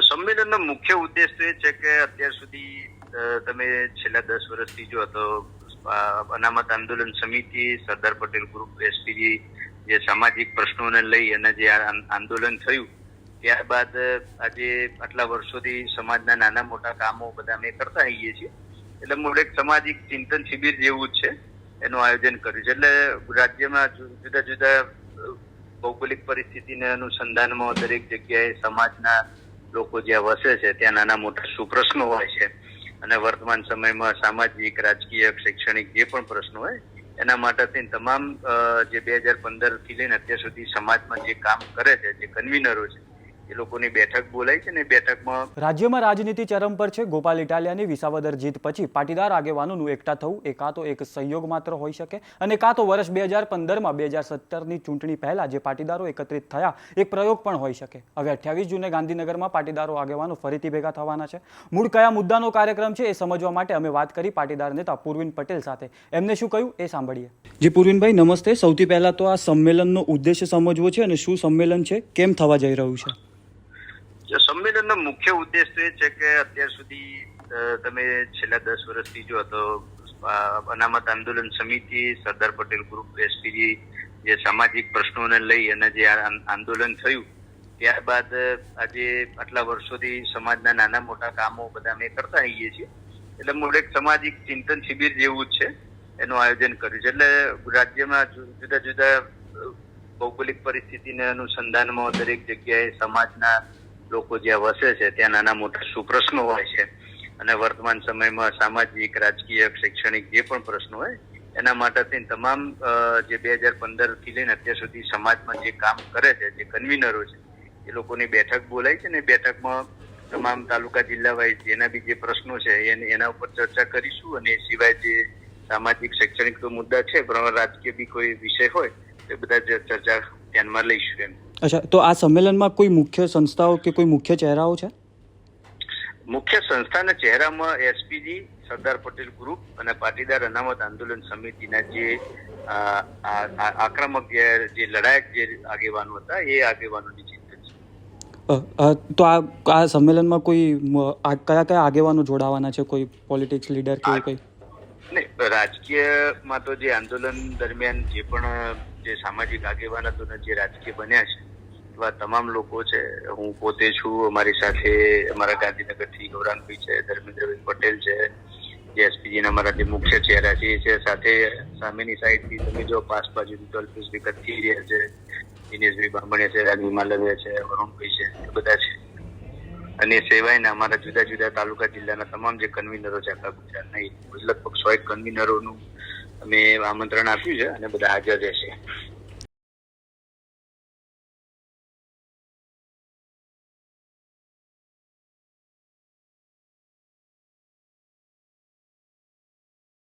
સંમેલનનો મુખ્ય ઉદ્દેશ એ છે કે અત્યાર સુધી તમે છેલ્લા દસ વર્ષથી જો તો અનામત આંદોલન સમિતિ, સરદાર પટેલ ગ્રુપ, એસપીજી જે સામાજિક પ્રશ્નોને લઈ અને જે આંદોલન થયું, ત્યારબાદ આજે આટલા વર્ષોથી સમાજના નાના મોટા કામો બધા અમે કરતા આવીએ છીએ. એટલે મૂળ એક સામાજિક ચિંતન શિબિર જેવું જ છે, એનું આયોજન કર્યું છે. એટલે રાજ્યમાં જુદા જુદા ભૌગોલિક પરિસ્થિતિને અનુસંધાનમાં દરેક જગ્યાએ સમાજના લોકો જ્યાં વસે છે, ત્યાં નાના મોટા સુપ્રશ્નો હોય છે. અને વર્તમાન સમયમાં સામાજિક, રાજકીય, શૈક્ષણિક જે પણ પ્રશ્નો હોય, એના માટે થઈને તમામ જે બે હજાર પંદરથી લઈને અત્યાર સુધી સમાજમાં જે કામ કરે છે, જે કન્વીનરો છે એ લોકોની બેઠક બોલાઈ છે ને બેઠકમાં રાજ્યમાં રાજનીતિ ચરમ પર છે. ગોપાલ ઇટાલિયાની વિસાવદર જીત પછી પાટીદાર આગેવાનોનું એકઠા થવું એ કાં તો એક સહયોગ માત્ર હોઈ શકે અને કાં તો વર્ષ બે હજાર પંદરમાં બે હજાર સત્તરની ચૂંટણી પહેલા જે પાટીદારો એકત્રિત થયા એક પ્રયોગ પણ હોઈ શકે. હવે અઠ્યાવીસ જૂને ગાંધીનગરમાં પાટીદારો આગેવાનો ફરીથી ભેગા થવાના છે. મૂળ કયા મુદ્દાનો કાર્યક્રમ છે એ સમજવા માટે અમે વાત કરી પાટીદાર નેતા પૂર્વિન પટેલ સાથે. એમને શું કહ્યું એ સાંભળીએ. જી પૂર્વિનભાઈ નમસ્તે. સૌથી પહેલાં તો આ સંમેલનનો ઉદ્દેશ્ય સમજવો છે અને શું સંમેલન છે? કેમ થવા જઈ રહ્યું છે? સંમેલનનો મુખ્ય ઉદ્દેશ એ છે કે અત્યાર સુધી તમે છેલ્લા દસ વર્ષથી જો તો અનામત આંદોલન સમિતિ, સરદાર પટેલ ગ્રુપ, એસપીજી જે સામાજિક પ્રશ્નોને લઈ અને જે આંદોલન થયું, ત્યારબાદ આજે આટલા વર્ષોથી સમાજના નાના મોટા કામો બધા અમે કરતા આવીએ છીએ. એટલે મૂળ એક સામાજિક ચિંતન શિબિર જેવું જ છે, એનું આયોજન કર્યું છે. એટલે રાજ્યમાં જુદા જુદા ભૌગોલિક પરિસ્થિતિને અનુસંધાનમાં દરેક જગ્યાએ સમાજના લોકો જ્યાં વસે છે, ત્યાં નાના મોટા સુપ્રશ્નો હોય છે. અને વર્તમાન સમયમાં સામાજિક, રાજકીય, શૈક્ષણિક જે પણ પ્રશ્નો હોય, એના માટે થઈને તમામ જે બે હજાર પંદરથી લઈને અત્યાર સુધી સમાજમાં જે કામ કરે છે, જે કન્વીનરો છે, એ લોકોની બેઠક બોલાય છે ને બેઠકમાં તમામ તાલુકા જિલ્લા વાઇઝ જેના બી જે પ્રશ્નો છે એને- ઉપર ચર્ચા કરીશું અને એ સિવાય જે સામાજિક, શૈક્ષણિક મુદ્દા છે, પણ રાજકીય બી કોઈ વિષય હોય, તો બધા ચર્ચા ધ્યાનમાં લઈશું એમ. અચ્છા તો આ સંમેલનમાં કોઈ મુખ્ય સંસ્થાઓ કે કોઈ મુખ્ય ચહેરાઓ છે? મુખ્ય સંસ્થાના ચહેરામાં એસપીજી સરદાર પટેલ ગ્રુપ અને પાટીદાર અનામત આંદોલન સમિતિના જે આક્રમક જે લડાયક જે આગેવાનો હતા એ આગેવાનોની ચિંતન છે. તો આ આ સંમેલનમાં કોઈ કયા કયા આગેવાનો જોડાવાના છે? કોઈ પોલિટિક્સ લીડર કે કોઈ? રાજકીયમાં તો જે આંદોલન દરમિયાન જે પણ જે સામાજિક આગેવાન હતો ને જે રાજકીય બન્યા છે એવા તમામ લોકો છે. હું પોતે છું, અમારી સાથે અમારા ગાંધીનગરથી ગૌરાંગભાઈ છે, ધર્મેન્દ્રભાઈ પટેલ છે જે એસપીજી ના અમારા જે મુખ્ય ચહેરા છે. એ સાથે સામેની સાઈડથી તમે જો પાસ બાજુથી તો અલ્પેશભાઈ કથિરિયા છે, દિનેશભાઈ બામણિયા છે રાજવી માલવિયા છે વરુણભાઈ છે, એ બધા છે. અને સેવાય સિવાયના અમારા જુદા જુદા તાલુકા જિલ્લાના તમામ જે કન્વીનરો છે, આખા ગુજરાતના લગભગ સો એક કન્વીનરોનું અમે આમંત્રણ આપ્યું છે અને બધા હાજર રહેશે.